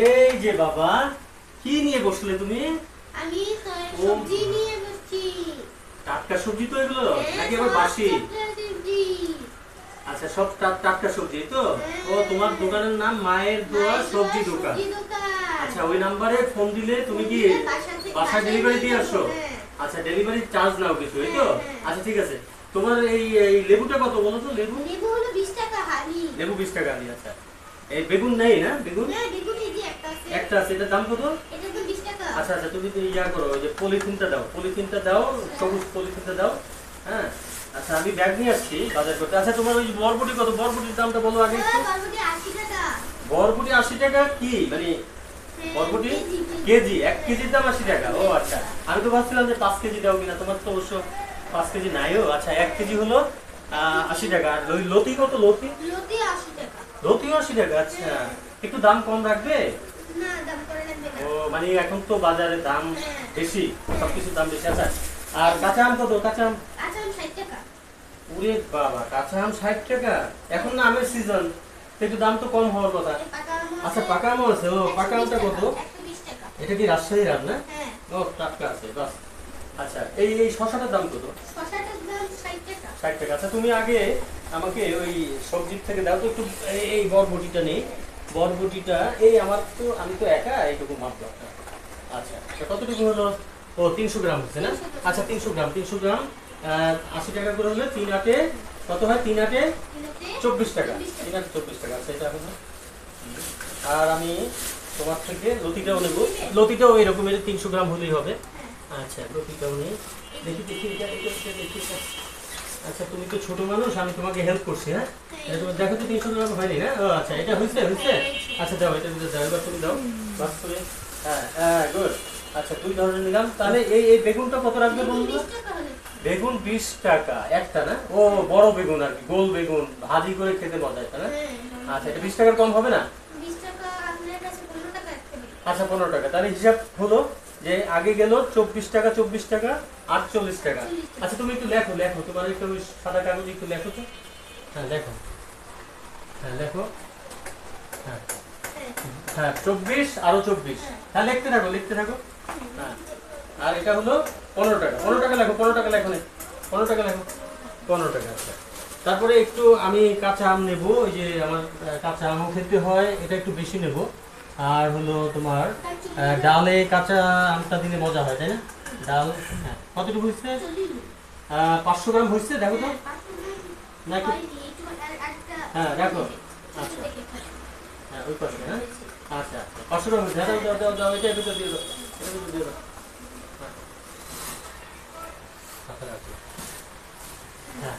এই যে বাবা কি নিয়ে বসলে তুমি? আমি সবজি নিয়ে বসছি। টাটকা সবজি তো এগুলো? হ্যাঁ, নাকি আবার বাসি? আচ্ছা সব টাটকা সবজি তো? ও তোমার দোকানের নাম মায়ের দোয়া সবজি দোকান। আচ্ছা ওই নাম্বারে ফোন দিলে তুমি কি বাসা বাসায় বাসায় ডেলিভারি দিয়ে আসো? হ্যাঁ। আচ্ছা ডেলিভারি চার্জ নাও কিছু এই তো? হ্যাঁ, হ্যাঁ। আচ্ছা ঠিক আছে। তোমার এই লেবুটা কত বলো তো? লেবু? লেবু হলো 20 টাকা হাড়ি। লেবু বিশ টাকা দিয়ে আচ্ছা। এই বেগুন নেই না? বেগুন? হ্যাঁ, একটা আছে। এটার দাম কত? এটা তো 20 টাকা। আচ্ছা আচ্ছা তুমি তো ইয়া করো ওই যে পলিথিনটা দাও পলিথিনটা দাও সবুজ পলিথিনটা দাও হ্যাঁ? আচ্ছা আমি ব্যাগ নিয়ে আসছি বাজার করতে। আচ্ছা তোমার ওই বরবটি কত? বরবটির দামটা বলো আগে হ্যাঁ, বরবটি 80 টাকা। বরবটি আশি টাকা কি? মানে হ্যাঁ, বরবটি? কেজি, এক কেজির দাম আশি টাকা। ও আচ্ছা। আমি তো ভাবছিলাম যে পাঁচ কেজি দাও কিনা তোমার তো অবশ্য পাঁচ কেজি নাইও আচ্ছা এক কেজি হলো আশি টাকা। আর লতি কত? লতি? লতি 80 টাকা। লতিও আশি টাকা আচ্ছা একটু দাম কম রাখবে। ও মানে এখন তো বাজারে দাম হ্যাঁ। বেশি সবকিছুর দাম বেশি। আচ্ছা আর কাঁচা আম কত? কাঁচা আম? আমি 60 টাকা। ওরে বাবা কাঁচা আম ষাট টাকা? এখন না আমের সিজন একটু দাম তো কম হওয়ার কথা। এই পাকা আম আচ্ছা আছে পাকা আমও আছে। ও পাকা আমটা কত? টাকা, 120 টাকা। এটা কি রাজশাহীর আম না? হ্যাঁ, ও টাটকা আছে বাস আচ্ছা এই এই শশাটার দাম কত? শসাটার দাম 60 টাকা। ষাট টাকা। আচ্ছা তুমি আগে আমাকে ওই সবজির থেকে দাও তো একটু এই- বরবটিটা নেই। বরবটিটা এই আমার তো আমি তো একা এইটুকু মাপলাম আচ্ছা তো কতটুকু হলো? ও তিনশো গ্রাম হচ্ছে না? আচ্ছা তিনশো গ্রাম তিনশো গ্রাম আশি টাকা করে হলে তিন আটে কত হয়? তিন আটে চব্বিশ টাকা। 24 টাকা। তিন আটে চব্বিশ টাকা আচ্ছা এটা হবে আর আমি তোমার থেকে লতিটাও নেব। লতিটাও এরকমের তিনশো গ্রাম হলেই হবে। আচ্ছা লতিটাও নেই। দেখি দেখি দেখি। আচ্ছা তুমি তো ছোট মানুষ আমি তোমাকে হেল্প করছি হ্যাঁ? এটা তুমি দেখো তো তিনশো গ্রাম হয়নি না? ও আচ্ছা এটা হয়েছে হয়েছে? আচ্ছা দাও এটা দিতে দাও এবার তুমি দাও। বাস করে। হ্যাঁ হ্যাঁ গুড আচ্ছা দুই ধরনের নিলাম। তাহলে এই এই বেগুনটা কত রাখবে বেগুন বন্ধু 20 টাকা হলে। বেগুন বিশ টাকা একটা না? ও বড় বেগুন আর কি গোল বেগুন ভাজি করে খেতে মজা তাই না? আচ্ছা এটা বিশ টাকার কম হবে না? 20 টাকা আপনার কাছে 15 টাকা রাখতে হবে। আচ্ছা পনেরো টাকা। তাহলে হিসাব হলো যে আগে গেল চব্বিশ টাকা চব্বিশ টাকা আটচল্লিশ টাকা। আচ্ছা তুমি একটু লেখো লেখো। তোমার একটু সাদা কাগজে একটু লেখো তো। হ্যাঁ লেখো। হ্যাঁ লেখো। হ্যাঁ। হ্যাঁ, চব্বিশ আরও চব্বিশ। হ্যাঁ লিখতে থাকো লিখতে থাকো। হ্যাঁ। আর এটা হলো পনেরো টাকা। পনেরো টাকা লেখো পনেরো টাকা লেখো। পনেরো টাকা লেখো। পনেরো টাকা আচ্ছা। তারপরে একটু আমি কাঁচা আম নেব ওই যে আমার কাঁচা আমও খেতে হয় এটা একটু বেশি নেব। আর হলো তোমার ডালে কাঁচা আমটা দিলে মজা হয় তাই না? ডাল হ্যাঁ। কতটুকু। আহ, পাঁচশো গ্রাম হচ্ছে দেখো তো। নাকি? হ্যাঁ। একটু আচ্ছা। হ্যাঁ হ্যাঁ? আচ্ছা আচ্ছা। পাঁচশো গ্রাম হ্যাঁ। হাতে রাখো। হ্যাঁ।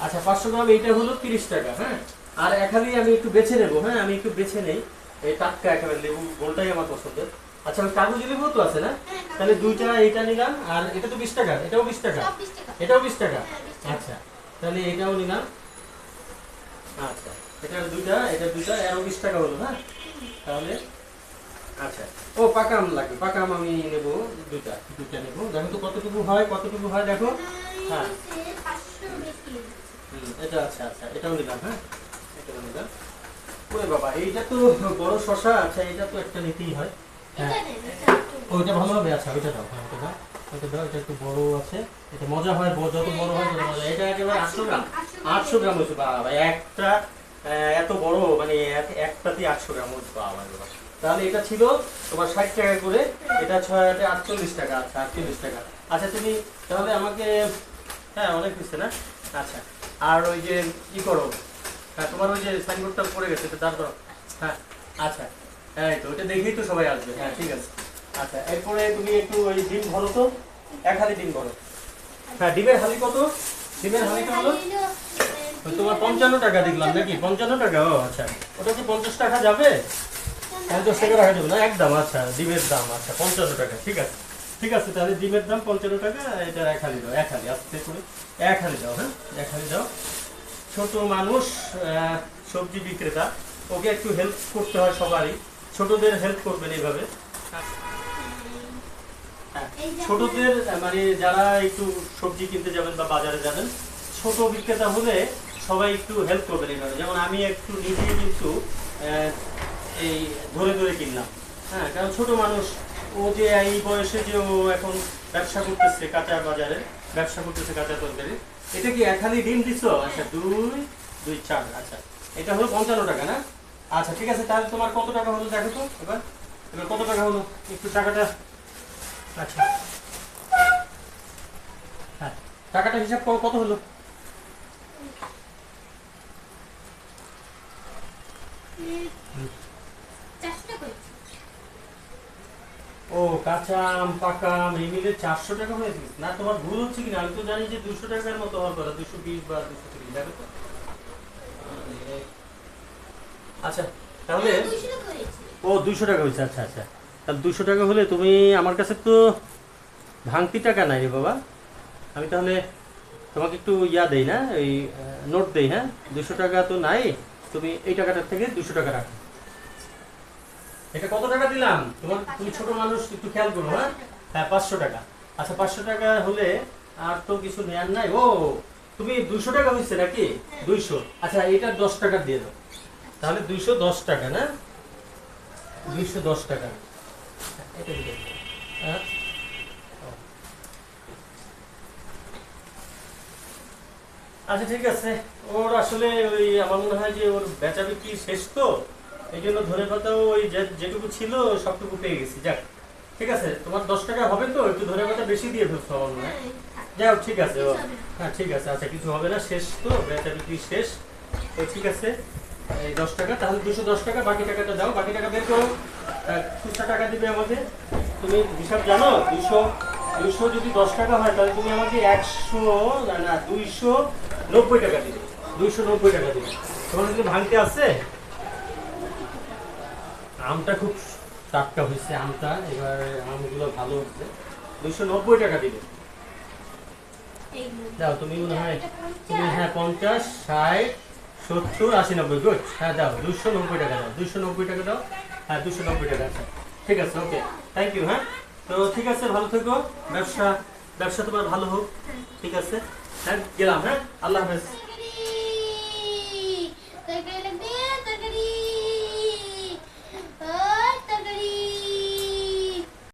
আচ্ছা পাঁচশো গ্রাম এইটা হলো তিরিশ টাকা হ্যাঁ? আর এখানে আমি একটু বেছে নেব হ্যাঁ? আমি একটু বেছে নেই। এই টাটকা একেবারে লেবু গোলটাই আমার পছন্দের। আচ্ছা কাগজি লেবু তো আছে না? হ্যাঁ, তাহলে দুইটা এইটা নিলাম আর এটা তো বিশ টাকা এটাও বিশ টাকা? সব 20 টাকা। এটাও বিশ টাকা? হ্যাঁ, 20 টাকা। আচ্ছা তাহলে এটাও নিলাম। আচ্ছা এটা দুইটা এটা দুইটা আরও বিশ টাকা হলো হ্যাঁ তাহলে আচ্ছা। ও পাকা আম লাগবে পাকা আম আমি নেব দুইটা দুইটা নেব। দেখো তো কতটুকু হয় কতটুকু হয় দেখো। হ্যাঁ। হচ্ছে 500 বেশি। হুম, এটা আচ্ছা আচ্ছা এটাও নিলাম হ্যাঁ এটাও নিলাম। ওরে বাবা এইটা তো বড় শশা আচ্ছা এটা তো একটা নিতেই হয়। ওইটা ভালো হবে আচ্ছা ওইটা দাও হ্যাঁ দাও ওইটা দাও এটা একটু বড় আছে এটা মজা হয় যত বড় হয় তত মজা এটা একেবারে আটশো গ্রাম আটশো গ্রাম হচ্ছে বাবা একটা এত বড় মানে এক- একটাতে আটশো গ্রাম হচ্ছে বাবা তাহলে এটা ছিল তোমার ষাট টাকা করে এটা ছয় আটে আটচল্লিশ টাকা আচ্ছা আটচল্লিশ টাকা। আচ্ছা তুমি তাহলে আমাকে হ্যাঁ অনেক দিচ্ছে না? আচ্ছা আর ওই যে কি করো? হ্যাঁ তোমার ওই যে সাইনবোর্ডটা পড়ে গেছে এটা দাঁড় করো হ্যাঁ আচ্ছা। হ্যাঁ এই তো ওটা দেখেই তো সবাই আসবে। হ্যাঁ ঠিক আছে। আচ্ছা এরপরে তুমি একটু ওই ডিম ভরো তো। এক হালি ডিম ভরো। হ্যাঁ ডিমের হালি কত? ডিমের হালিটা হলো হলো, তোমার পঞ্চান্ন টাকা দেখলাম নাকি? পঞ্চান্ন টাকা ও আচ্ছা। ওটা কি পঞ্চাশ টাকা যাবে? পঞ্চাশ টাকা রাখা যাবে না? একদম আচ্ছা ডিমের দাম আচ্ছা পঞ্চান্ন টাকা ঠিক আছে। ঠিক আছে তাহলে ডিমের দাম পঞ্চান্ন টাকা এটা এক হালি দাও এক হালি আস্তে করে। এক হালি দাও হ্যাঁ এক হালি দাও। ছোট মানুষ সবজি বিক্রেতা ওকে একটু হেল্প করতে হয় সবারই। ছোটদের হেল্প করবেন এইভাবে। হ্যাঁ, ছোটদের মানে যারা একটু সবজি কিনতে যাবেন বা বাজারে যাবেন ছোট বিক্রেতা হলে সবাই একটু হেল্প করবেন এইভাবে। যেমন আমি একটু নিজে কিন্তু এই ধরে ধরে কিনলাম। হ্যাঁ কারণ ছোট মানুষ ও যে এই বয়সে যে ও এখন ব্যবসা করতেছে কাঁচা বাজারে ব্যবসা করতেছে কাঁচা তরকারি এটা কি এক হালি ডিম দিছো? আচ্ছা দুই দুই চার আচ্ছা। এটা হলো পঞ্চান্ন টাকা না? আচ্ছা ঠিক আছে তাহলে তোমার কত টাকা হলো দেখো তো এবার। এবার কত টাকা হলো? একটু টাকাটা আচ্ছা। হ্যাঁ টাকাটা হিসাব করো কত হলো? উম, চারশো টাকা হয়েছে। ও কাঁচা আম পাকা আম এই মিলে চারশো টাকা হয়েছে না তোমার ভুল হচ্ছে কিনা? আমি তো জানি যে দুশো টাকার মতো হওয়ার কথা দুশো বিশ বা দুশো তিরিশ দেখো তো। আচ্ছা তাহলে হ্যাঁ, টাকা ও দুশো টাকা হয়েছে আচ্ছা আচ্ছা। তাহলে দুশো টাকা হলে তুমি আমার কাছে তো ভাঙতি টাকা নাই রে বাবা। আমি তাহলে তোমাকে একটু ইয়া দেই না এই নোট দেই হ্যাঁ? দুশো টাকা তো নাই তুমি এই টাকাটার থেকে দুশো টাকা রাখো। এটা কত টাকা দিলাম? তোমার তুমি ছোট মানুষ একটু খেয়াল করো হ্যাঁ? হ্যাঁ পাঁচশো টাকা। আচ্ছা পাঁচশো টাকা হলে আর তো কিছু নেয়ার নাই। ও তুমি দুশো টাকা হয়েছে নাকি? দুইশো। আচ্ছা এটা দশ টাকা দিয়ে দাও। তাহলে দুইশো দশ টাকা না? দুইশো দশ টাকা। এটা দিয়ে হ্যাঁ? আচ্ছা ঠিক আছে। ওর আসলে ওই আমার মনে হয় যে ওর বেচা বিক্রি শেষ তো? এই জন্য ধরে পাতাও ওই যেটুকু ছিল সবটুকু পেয়ে গেছি যাক। ঠিক আছে তোমার দশ টাকা হবে তো একটু ধরে পাতা বেশি দিয়ে মনে হয়। হ্যাঁ, যাই হোক ঠিক আছে হবে না। হ্যাঁ ঠিক আছে আচ্ছা কিছু হবে না শেষ তো বেচা বিক্রি শেষ। তো ঠিক আছে এই দশ টাকা তাহলে দুশো দশ টাকা বাকি টাকাটা দাও বাকি টাকা বের করো। খুচরা টাকা দিবে আমাকে। তুমি হিসাব জানো দুশো দুশো যদি দশ টাকা হয় তাহলে তুমি আমাকে একশো না না দুইশো নব্বই টাকা দিবে। দুইশো নব্বই টাকা দিবে। তোমার যদি ভাঙতে আছে? আমটা খুব টাটকা হয়েছে, আমটা। এবার আমগুলো ভালো হচ্ছে দুইশো নব্বই টাকা দিবে দাও, তুমি মনে হয় তুমি হ্যাঁ পঞ্চাশ, ষাট, সত্তর, আশি নব্বই, গুড। হ্যাঁ দাও দুশো নব্বই টাকা দাও দুশো নব্বই টাকা দাও। হ্যাঁ দুশো নব্বই টাকা আচ্ছা ঠিক আছে, ওকে। থ্যাংক ইউ হ্যাঁ। তো ঠিক আছে, ভালো থেকো। ব্যবসা ব্যবসা তোমার ভালো হোক। ঠিক আছে। হ্যাঁ গেলাম হ্যাঁ। আল্লাহ হাফেজ।